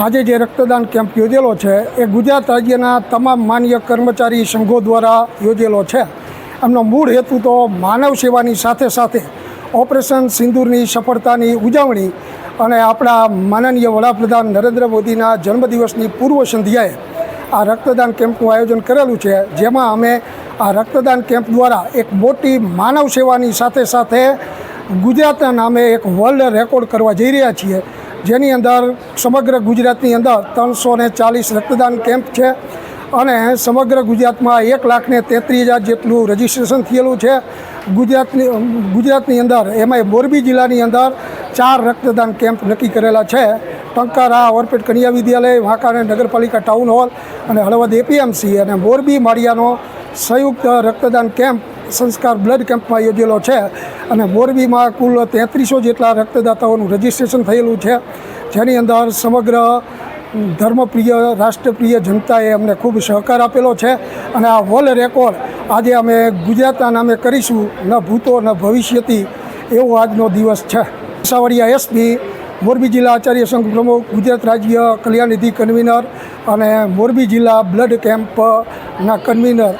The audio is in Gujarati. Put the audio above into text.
આજે જે રક્તદાન કેમ્પ યોજેલો છે, એ ગુજરાત રાજ્યના તમામ માન્ય કર્મચારી સંઘો દ્વારા યોજેલો છે. એમનો મૂળ હેતુ તો માનવ સેવાની સાથે સાથે ઓપરેશન સિંદૂરની સફળતાની ઉજવણી અને આપણા માનનીય વડાપ્રધાન નરેન્દ્ર મોદીના જન્મદિવસની પૂર્વ સંધ્યાએ આ રક્તદાન કેમ્પનું આયોજન કરેલું છે. જેમાં અમે આ રક્તદાન કેમ્પ દ્વારા એક મોટી માનવ સેવાની સાથે સાથે ગુજરાતના નામે એક વર્લ્ડ રેકોર્ડ કરવા જઈ રહ્યા છીએ. જેની અંદર સમગ્ર ગુજરાતની અંદર ત્રણસો ને ચાલીસ રક્તદાન કેમ્પ છે અને સમગ્ર ગુજરાતમાં એક લાખને તેત્રીસ હજાર જેટલું રજિસ્ટ્રેશન થયેલું છે. ગુજરાતની ગુજરાતની અંદર, એમાંય મોરબી જિલ્લાની અંદર ચાર રક્તદાન કેમ્પ નક્કી કરેલા છે. ટંકારા, ઓરપેટ કન્યા વિદ્યાલય વાંકાને નગરપાલિકા ટાઉન હોલ અને હળવદ એપીએમસી અને મોરબી માળિયાનો સંયુક્ત રક્તદાન કેમ્પ સંસ્કાર બ્લડ કેમ્પમાં યોજેલો છે અને મોરબીમાં કુલ તેત્રીસો જેટલા રક્તદાતાઓનું રજિસ્ટ્રેશન થયેલું છે. જેની અંદર સમગ્ર ધર્મપ્રિય, રાષ્ટ્રપ્રિય જનતાએ અમને ખૂબ સહકાર આપેલો છે અને આ વર્લ્ડ રેકોર્ડ આજે અમે ગુજરાતના નામે કરીશું, ન ભૂતો, ન ભવિષ્યથી એવો આજનો દિવસ છે. સાવરિયા એસપી, મોરબી જિલ્લા આચાર્ય સંઘ પ્રમુખ, ગુજરાત રાજ્ય કલ્યાણ નિધિ કન્વીનર અને મોરબી જિલ્લા બ્લડ કેમ્પના કન્વીનર